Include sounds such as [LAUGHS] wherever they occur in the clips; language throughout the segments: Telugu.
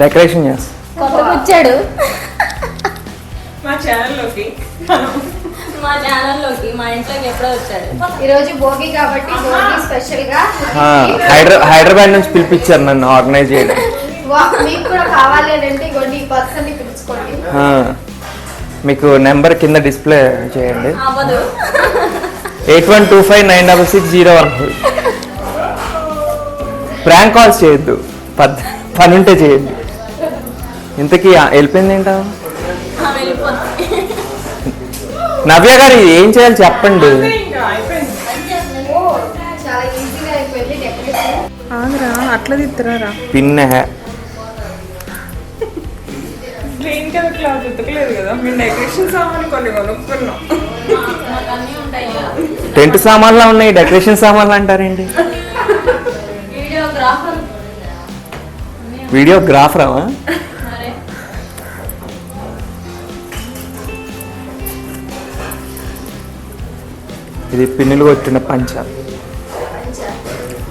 డెకరేషన్ చేస్తా కొత్తగా వచ్చాడు మా ఛానల్లోకి మా ఛానల్లోకి మా ఇంట్లోకి ఎప్పుడో వచ్చాడు. ఈ రోజు భోగి కాబట్టి భోగి స్పెషల్గా హైదరాబాద్ నుంచి పిలిపించారు నన్ను ఆర్గనైజ్ చేయడం. మీకు కూడా కావాలి అని అంటే ఇగోండి ఈ పర్సన్ పిలుచుకోండి. మీకు నెంబర్ కింద డిస్ప్లే చేయండి. అవ్వదు. Eight one two five nine double six zero one. Four prank calls చేయొద్దు. పద్ పని ఉంటే చేయొద్దు. ఇంతకీ వెళ్ళిపోయింది ఏంటా? నవ్య గారు ఏం చేయాలి చెప్పండి. అట్లా పిన్న కదా. మేము డెకరేషన్ సామాన్ కొన్ని కొనుక్కున్నాం. టెంట్ సామాన్లు ఉన్నాయి డెకరేషన్ సామాన్లు అంటారేంటి? వీడియోగ్రాఫర్. వీడియోగ్రాఫరా? మరే ఇది పిన్నులు కొట్టిన పంచ.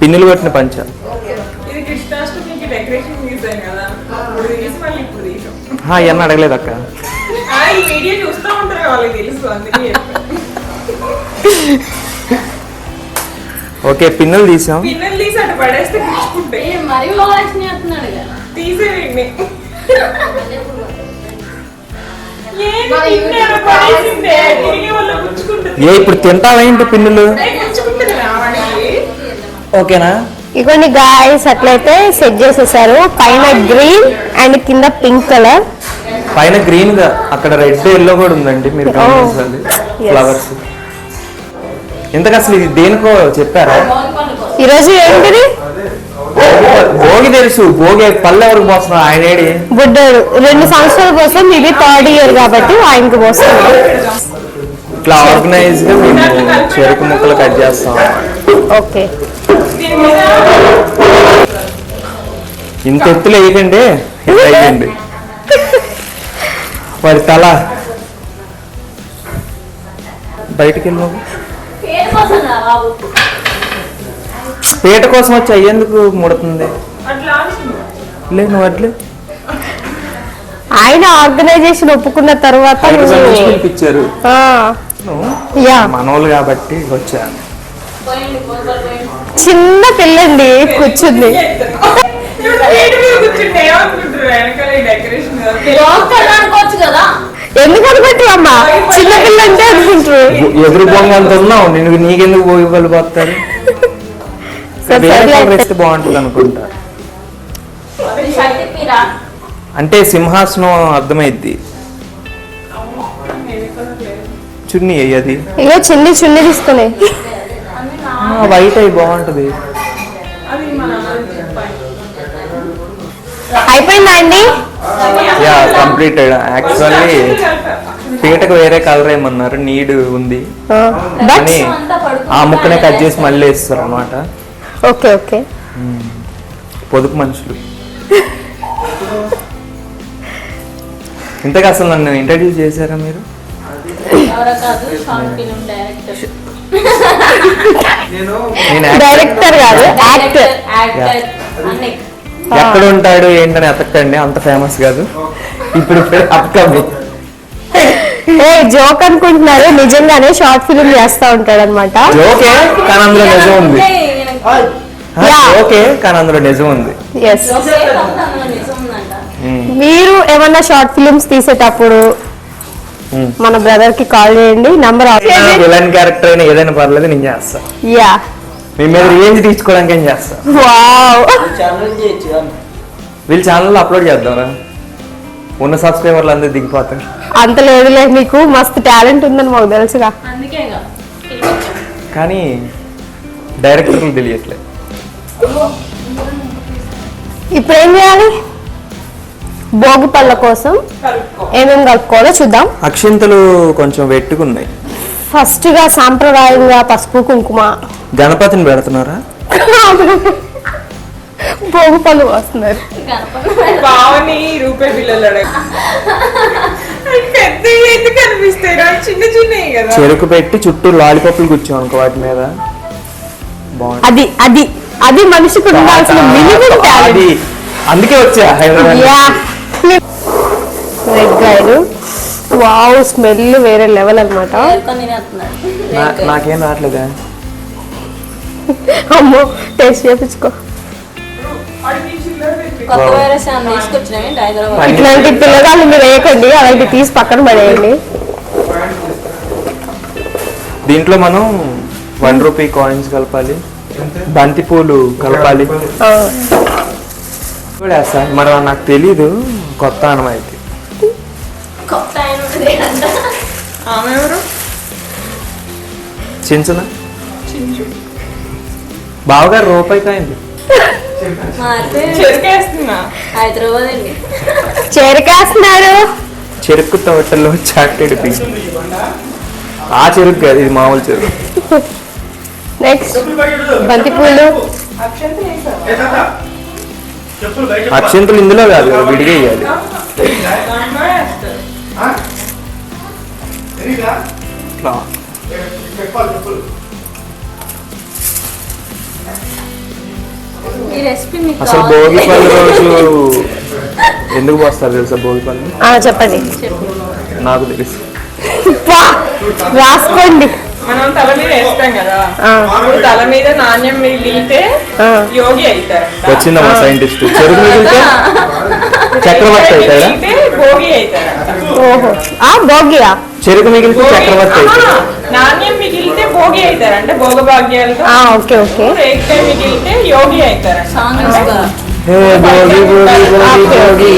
పిన్నులు కొట్టిన పంచ. ఇవన్నీ అడగలేదు అక్క ఆ, ఈ వీడియో చూస్తూ ఉంటారు వాళ్ళకి తెలుసు అందుకే. ఓకే పిన్నులు తీసాం. పిన్నెలు తీసి అటు పడేస్తే గుచ్చుకుంటే ఏ మరీ ఓవరాక్షన్ చేస్తున్నాడు కదా. తీసేయండి. [LAUGHS] ఏ ఇప్పుడు తింటావేంటి పిన్నులు. ఓకేనా? ఇగోండి గాయస్ అట్లయితే సెట్ చేసేసారు. పైన గ్రీన్ అండ్ కింద పింక్ కలర్ పైన గ్రీన్గా అక్కడ రెడ్ ఎల్లో కూడా ఉందండి మీరు గమనించాలి. ఫ్లవర్స్ ఇంతకు అసలు ఇది దేనికో చెప్పారా? ఈరోజు ఏంటిది? భోగి తెలుసు భోగి పళ్ళు ఎవరికి పోస్తున్నారు? ఆయన ఏడి? బుడ్డోడు. రెండు సంవత్సరాల కోసం ఇది థర్డ్ ఇయర్ కాబట్టి ఆయనకి పోస్తున్నాం ఇట్లా ఆర్గనైజ్గా మేము చెరుకు ముక్కలు కట్ చేస్తాం. ఓకే. ఇంత ఎత్తులు వేయకండి. ఇలా వేయండి. వాడి తల. బయటికి వెళ్ళి పీట కోసం వచ్చి? అయ్యేందుకు ముడుతుంది? అట్లా ఆడుతుంది. లే నువ్వు అట్లే. ఆయన ఆర్గనైజేషన్ ఒప్పుకున్న తర్వాత పిలిపించారు మనోళ్ళు కాబట్టి వచ్చాను చిన్న పిల్లండి కూర్చుంది. డెకరేషన్. కదా? ఎందుకు అనుకుంటారు అమ్మా చిన్న పిల్ల అంటే అనుకుంటారు ఎదురు బొంగ అంత ఉన్నావు నేను నీకెందుకు పోయి వాళ్ళు పోతారు? సరే, వేరే సర్లే. కలర్ వేస్తే బాగుంటుంది అనుకుంటా. అంటే సింహాసనం అర్థమైద్ది. చున్నీ అది. ఇగో చిన్ని చున్ని తీసుకుని. వైట్ అయి బాగుంటది. అయిపోయిందా అండి? యా కంప్లీటెడ్ యాక్చువల్లీ పీటకు వేరే కలర్ ఏమన్నారు? నీడ్ ఉంది. బట్ కానీ. ఆ ముక్కనే కట్ చేసి మళ్ళీ వేస్తారు అనమాట ఓకే ఓకే పొదుపు మనుషులు. [LAUGHS] ఇంతకు అసలు నన్ను ఇంట్రడ్యూస్ చేశారా మీరు? నేను డైరెక్టర్ కాదు యాక్టర్ యాక్టర్ అన్ని ఎక్కడ ఉంటాడు ఏంటని అతకండి అంత ఫేమస్ కాదు. ఇప్పుడు అప్కమింగ్ ఏ జోక్ అనుకుంటున్నారు. నిజంగానే షార్ట్ ఫిల్మ్ చేస్తా ఉంటాడు అనమాట ఓకే కానీ అందులో నిజం ఉంది. ఓకే కానీ అందులో నిజం ఉంది. ఎస్ మీరు ఏమన్నా షార్ట్ ఫిల్మ్స్ తీసేటప్పుడు. మన బ్రదర్కి కాల్ చేయండి నంబర్ విలన్ క్యారెక్టర్ అయినా ఏదైనా పర్లేదు నేను చేస్తా. యా మీ మీద రేంజ్ తీసుకోవడానికి ఏం చేస్తా? వావ్. వీళ్ళ ఛానల్లో అప్లోడ్ చేద్దాంరా. ఉన్న సబ్స్క్రైబర్లు అందరూ దిగిపోతారు. అంత లేదులే మీకు మస్తు టాలెంట్ ఉందని మాకు తెలుసుగా. కానీ డైరెక్టర్లు తెలియట్లేదు ఇప్పుడు ఏం చేయాలి? భోగి పళ్ళ కోసం ఏమేమి కలుపుకోవాలో చూద్దాం. అక్షింతలు కొంచెం వెట్టుకున్నాయి. ఫస్ట్గా సాంప్రదాయంగా పసుపు కుంకుమ. గణపతిని పెడుతున్నారా? భోగి పళ్ళు వస్తున్నారు రూపాయి చిన్న కదా. చెరుకు పెట్టి చుట్టూ లాలిపప్పులు కూర్చోం అనుకో వాటి మీద. అది అది అది మనిషికి ఉండాల్సిన మినిమం అది. అందుకే వచ్చా హైదరాబాద్ [LAUGHS] వావ్ స్మెల్ వేరే లెవెల్ అనమాట నాకేం రావట్లేదా అమ్మో టేస్ట్ చేపించుకో. ఇట్లాంటి పిల్లగాళ్ళు మీరు వేయకండి అలాంటి తీసి పక్కన పడేయండి. దీంట్లో మనం వన్ రూపీ కాయిన్స్ కలపాలి. బంతి పూలు కలపాలి. కూడా వేస్తా మరి నాకు తెలీదు కొత్త అనమైతే ఆమె ఎవరు చించున చించు. బావగారు రూపాయి హైదరాబాద్ అండి చేరికేస్తున్నారు. చెరుకు తోటలో చాటెడ్ పీస్. ఆ చెరుకు కాదు ఇది మామూలు చెరుకు. నెక్స్ట్. బంతి పూలు అక్షంత వేసావా? అక్షంతలు ఇందులో కాదు కదా, విడిగా వేస్తారు ఇట్లా. ఈ రెసిపీ మీకు అసలు. భోగి పళ్ళు రోజు ఎందుకు పోస్తారు తెలుసా భోగి పళ్ళు ఆ, చెప్పండి. నాకు తెలుసు. రాసుకోండి. మనం తల మీద వేస్తాం కదా. తల మీద నాణ్యం మిగిలితే. యోగి అవుతారంట. వచ్చిందా మా సైంటిస్ట్ చెరుకు మిగిలితే చక్రవర్తి అవుతాడా? భోగి అవుతారంట. ఓహో. ఆ భోగియా? చెరుకు మిగిలితే చక్రవర్తి నాణ్యం మిగిలితే భోగి అవుతారంట భోగభాగ్యాలతో. ఆ, ఓకే ఓకే. రేగికాయ మిగిలితే యోగి భోగి భోగి భోగి భోగి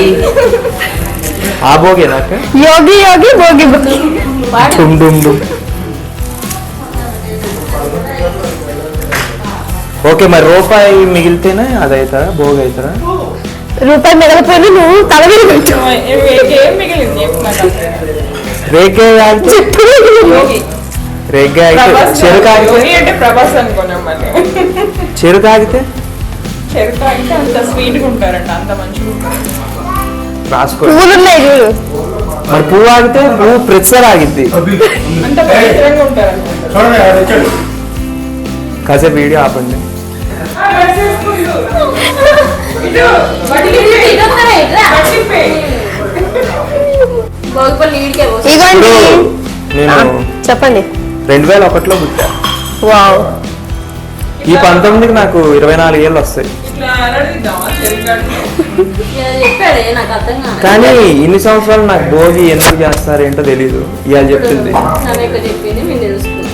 ఆ భోగి యోగి యోగి భోగి భోగి. పాడు. డుమ్ డుమ్ డుమ్. ఓకే మరి రూపాయి మిగిలితేనే అది అవుతారా భోగి అవుతారా రూపాయి మిగలపోయిన నువ్వు తల మీద ఆగితే యోగి రేగే ఆగితే ప్రభాస్ చెరుకు ఆగితే అంటే ప్రభాస్ అనుకున్నాం మళ్ళీ చెరుకు ఆగితే? చెరుకు అంటే అంత స్వీట్గా ఉంటారంట అంత మంచిగా ఉంటారు. రాసుకో. పువ్వులు ఉన్నాయి చూడు. మరి పువ్వు ఆగితే పువ్వు ప్రతిసారి ఆగిద్ది. అంత పవిత్రంగా ఉంటారు కాసేపు వీడియో ఆపండి ఇటు. నేను చెప్పండి. రెండు వేల ఒకటిలో పుట్టా. వావ్. ఈ పంతొమ్మిదికి నాకు ఇరవై నాలుగు ఏళ్ళు వస్తాయి. కానీ ఇన్ని సంవత్సరాలు నాకు భోగి ఎందుకు చేస్తారు ఏంటో తెలియదు ఇవాళ చెప్తుంది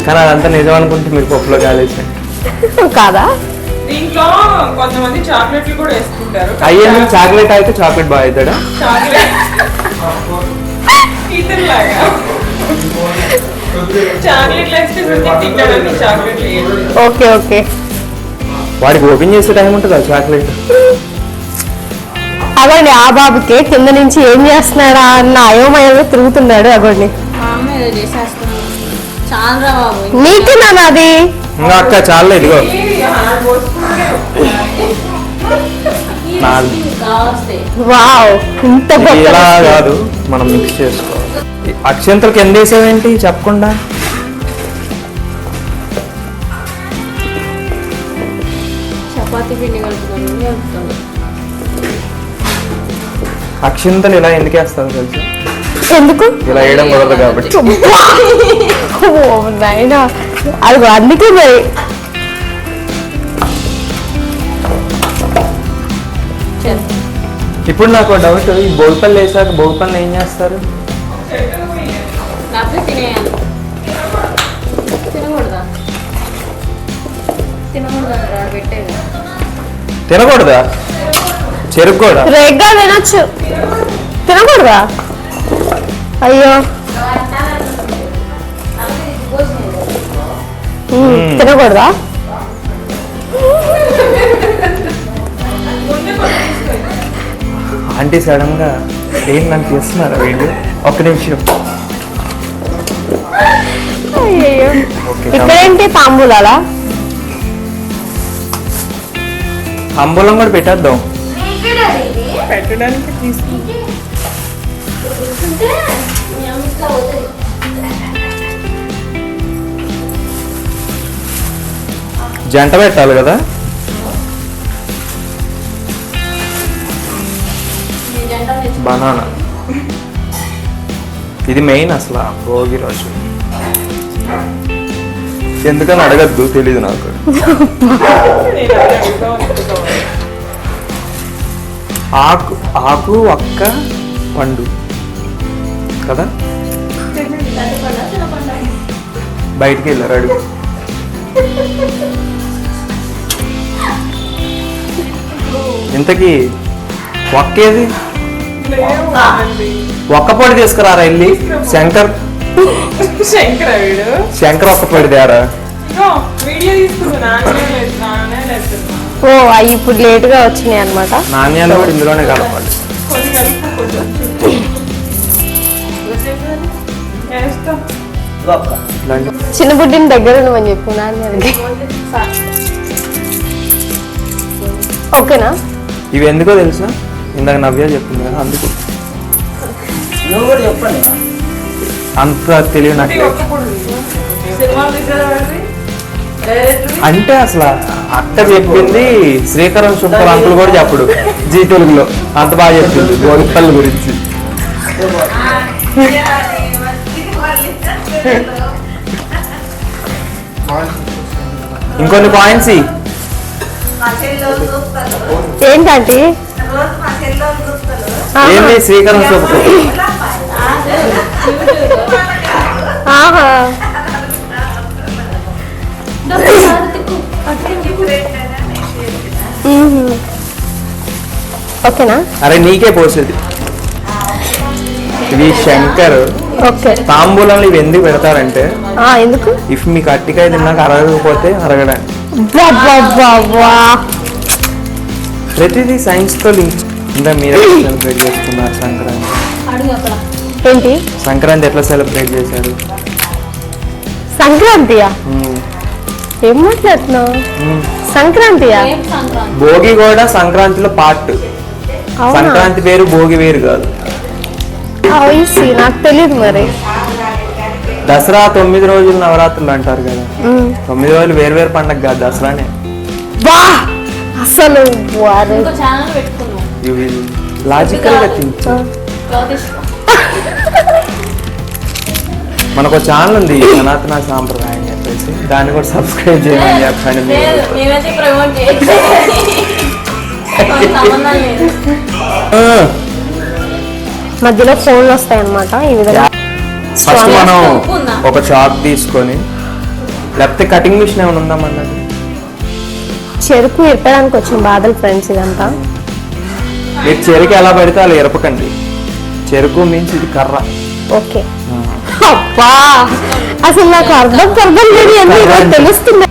కానీ అదంతా నిజం అనుకుంటే మీరు పప్పులో కాలేసి. కాదా? దీంట్లో కొంతమంది చాక్లెట్లు కూడా వేసుకుంటారు. అయ్యేందుకు చాక్లెట్ అయితే చాక్లెట్ బాగా అవుతాడా చాక్లెట్. [LAUGHS] Okay okay. వాడికి ఓపెన్ చేసే టైం ఉంటుందా చాక్లెట్? అగోండి ఆ బాబుకి కింద నుంచి ఏం చేస్తున్నాడా అన్న అయోమయంలో తిరుగుతున్నాడు అగోండి నీకు నాన్న అది? అక్క చాలా ఇదిగో. వావ్ ఇంత. కాదు మనం మిక్స్ చేసుకోవాలి. అక్షంతలకు ఎంత వేసావేంటి? చెప్పకుండా. చపాతీ పిండి కలుపుతాను కలుపుతాను అక్షంతలు ఇలా ఎందుకు వేస్తావు తెలుసు? ఎందుకు? ఇలా వేయడం కుదరదు కాబట్టి. నాయనా. అది అందుకే మరి. ఇప్పుడు నాకు డౌట్ ఈ భోగిపల్లి వేసాక భోగిపల్లి ఏం చేస్తారు? తినేయాలి తినకూడదా? తినకూడదా అంటారా పెట్టేది తినకూడదా? చెరుకు కూడా? రేగ్గా తినొచ్చు. తినకూడదా? అయ్యో. తినకూడదా? ఆంటీ సడన్గా ఏం నాకు చేస్తున్నారా వీళ్ళు? ఒక్క నిమిషం. ఇక్కడేంటి తాంబూలాలా? అంబులం కూడా పెట్టేద్దాం. పెట్టడానికి తీసుకుంటే జంట పెట్టాలి కదా? బనానా. ఇది మెయిన్ అసలు భోగి రోజు. ఎందుకని అడగద్దు తెలీదు నాకు. ఆకు ఆకు ఒక్క పండు. కదా? బయటికి వెళ్ళారు అడుగు. ఇంతకీ ఒక్కేది. ఒక్క పొడి తీసుకురారా వెళ్ళి? శంకర్ శంకర వీడు శంకర్ ఒక్క పొడి తేరా ఇగో వీడియో తీసుకున్నా నాన్నే లేదు నాన్నే లేదు. ఓ అవి ఇప్పుడు లేట్గా వచ్చినాయి అనమాట నాణ్యాలు కూడా ఇందులోనే కలపాలి. చిన్న బుడ్డిని దగ్గర ఉండమని చెప్పు నాన్నకి ఓకేనా? ఇవి ఎందుకో తెలుసా? ఇందాక నవ్య చెప్పింది కదా అందుకు. నువ్వు కూడా చెప్పండి. అంత తెలివి నాకు లేదు. అంటే అసలు అక్క చెప్పింది శ్రీకరం సుబ్బర్ అంకుల్ కూడా చెప్పడు. జీ తెలుగులో. అంత బాగా చెప్పింది. గోవిపల్లి గురించి. ఇంకొన్ని పాయింట్స్. ఏంటంటే? ఏంది శ్రీకరం సుబ్బర్ ఆహా. ఓకేనా? అరే నీకే పోసేది ఇవి శంకర్. ఓకే. తాంబూలంలో ఇవి ఎందుకు పెడతారంటే ఆ, ఎందుకు? ఇఫ్ మీకు అట్టికాయ తిన్నాక అరగకపోతే అరగడానికి. ప్రతిదీ సైన్స్తో లింక్. ఇంకా మీరు సెలబ్రేట్ చేసుకున్నారు సంక్రాంతి. ఏంటి? సంక్రాంతి ఎట్లా సెలబ్రేట్ చేశారు? సంక్రాంతియా. ఏం మాట్లాడుతున్నావు. సంక్రాంతియా? భోగి కూడా సంక్రాంతిలో పార్ట్. సంక్రాంతి వేరు భోగి వేరు కాదు. నాకు తెలియదు మరి. దసరా తొమ్మిది రోజులు నవరాత్రులు అంటారు కదా. మ్మ్. తొమ్మిది రోజులు వేరు వేరు పండగ కాదు దసరానే. వా అసలు లాజికల్గా మనకు ఛానల్ ఉంది సనాతన సాంప్రదాయం అని చెప్పేసి. దాన్ని కూడా సబ్స్క్రైబ్ చేయమని చెప్పండి మధ్యలో ఫోన్లు వస్తాయి అనమాట ఈ విధంగా. ఫస్ట్ మనం? ఒక చాక్ తీసుకొని లేకపోతే కటింగ్ మిషన్ ఏమైనా ఉందా మనకి చెరుకు ఇరపడానికి వచ్చిన బాధలు ఫ్రెండ్స్ ఇదంతా. మీరు చెరుకు ఎలా పెడితే అలా ఇరపకండి చెరుకు మీన్స్ ఇది కర్ర. ఓకే. అబ్బా! అసలు నాకు అర్థం అర్థం లేదు ఎందుకు ఈరోజు తెలుస్తుంది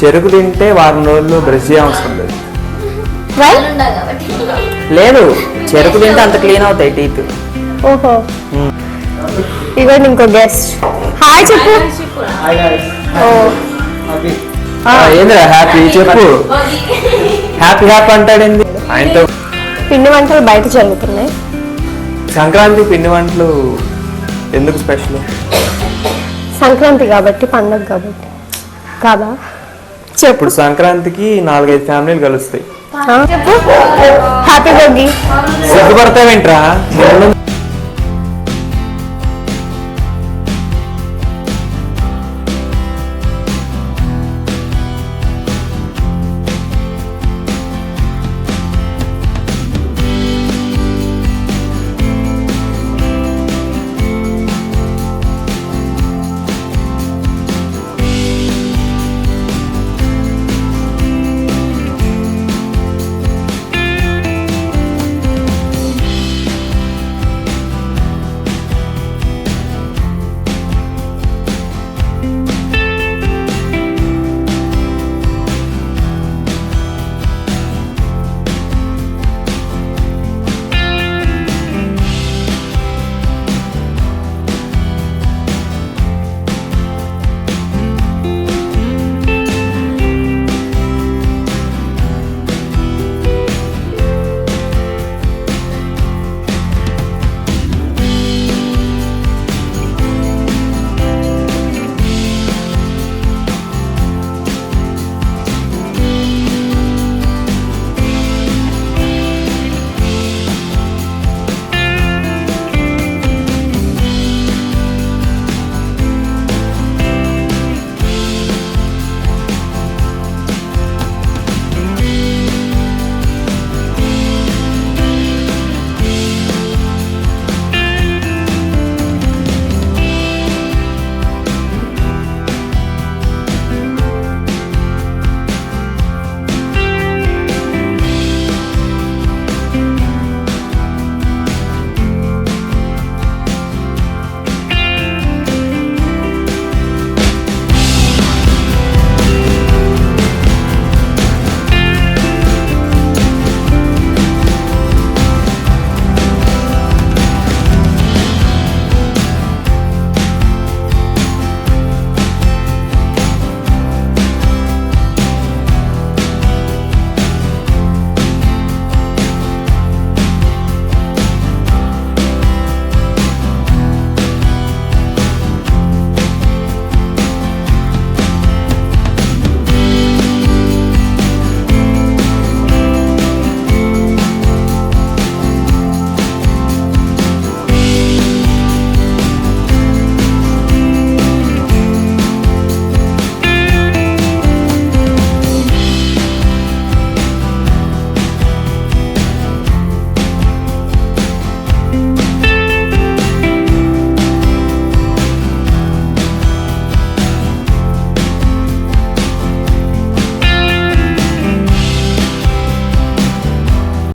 చెరుకు తింటే వారం రోజులు బ్రష్ చేయవసరం లేదు. లేదు. చెరుకు తింటే అంత క్లీన్ అవుతాయి టీత్ ఓహో. ఇవ్వండి ఇంకో గెస్ట్ హాయ్ చెప్పు. ఓ. ఆ, ఏందిరా హ్యాపీ చెప్పు. హ్యాపీ హ్యాపీ అంటాడేంది ఆయనతో పిండి వంటలు బయట జరుగుతున్నాయి. సంక్రాంతి పిండి వంటలు ఎందుకు స్పెషల్ సంక్రాంతి కాబట్టి పండగ కాబట్టి. కాదా? చెప్పు. ఇప్పుడు సంక్రాంతికి నాలుగైదు ఫ్యామిలీలు కలుస్తాయి. చెప్పు. హ్యాపీ భోగి సిగ్గుపడతావేంట్రా?